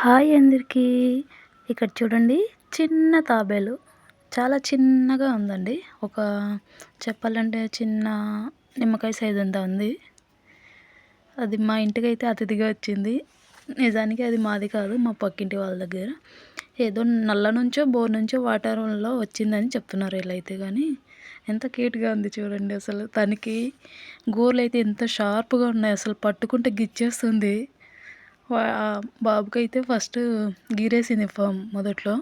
Hi అందరికీ. ఇక్కడ చూడండి చిన్న తాబేలు. చాలా చిన్నగా ఉందండి. ఒక చెప్పాలంటే చిన్న నిమ్మకాయ సైజ్ అంతా ఉంది. అది మా ఇంటికి అయితే అతిథిగా వచ్చింది. నిజానికి అది మాది కాదు మా పక్కింటి వాళ్ళ దగ్గర. ఏదో నల్ల నుంచో బోర్ నుంచో వాటర్లో వచ్చిందని చెప్తున్నారు వీళ్ళైతే కానీ ఎంత క్యూట్గా ఉంది చూడండి అసలు. తనకి గోర్లు అయితే ఎంత షార్ప్గా ఉన్నాయి. అసలు పట్టుకుంటే గిచ్చేస్తుంది. బాబుకైతే ఫస్ట్ గీరేసింది మొదట్లో.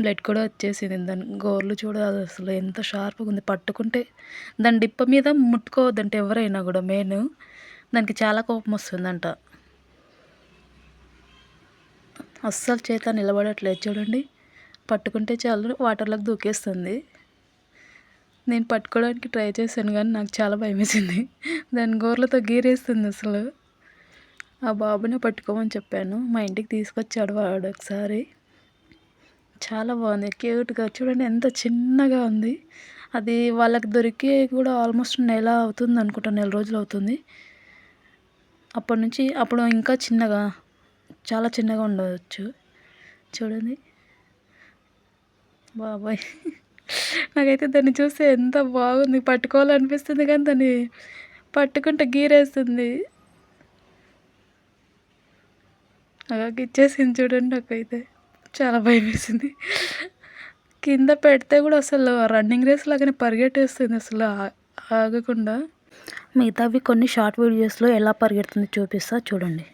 బ్లడ్ కూడా వచ్చేసింది. దాని గోర్లు చూడాలి అసలు ఎంత షార్ప్గా ఉంది. పట్టుకుంటే దాని డిప్ప మీద ముట్టుకోవద్దంటే ఎవరైనా కూడా మెయిన్. దానికి చాలా కోపం వస్తుందంట. అస్సలు చేత నిలబడట్లేదు చూడండి. పట్టుకుంటే చాలు. వాటర్లోకి దూకేస్తుంది. నేను పట్టుకోవడానికి ట్రై చేశాను కానీ నాకు చాలా భయం వేసింది దాని గోర్లతో గీరేస్తుంది అసలు. ఆ బాబుని పట్టుకోమని చెప్పాను. మా ఇంటికి తీసుకొచ్చాడు వాడు ఒకసారి. చాలా బాగుంది. క్యూట్గా చూడండి ఎంత చిన్నగా ఉంది. అది వాళ్ళకి దొరికి కూడా ఆల్మోస్ట్ నెల అవుతుంది అనుకుంటా నెల రోజులు అవుతుంది. అప్పటి నుంచి అప్పుడు ఇంకా చిన్నగా చాలా చిన్నగా ఉండవచ్చు చూడండి. బాబాయ్. నాకైతే దాన్ని చూస్తే ఎంత బాగుంది. పట్టుకోవాలనిపిస్తుంది కానీ దాన్ని పట్టుకుంటే గీరేస్తుంది. అలాగ ఇచ్చేసింది చూడండి నాకైతే. చాలా భయం వేసింది. కింద పెడితే కూడా అసలు రన్నింగ్ రేస్ లాగానే పరిగెట్టేస్తుంది అసలు ఆగకుండా. మిగతావి కొన్ని షార్ట్ వీడియోస్లో ఎలా పరిగెడుతుంది చూపిస్తా చూడండి.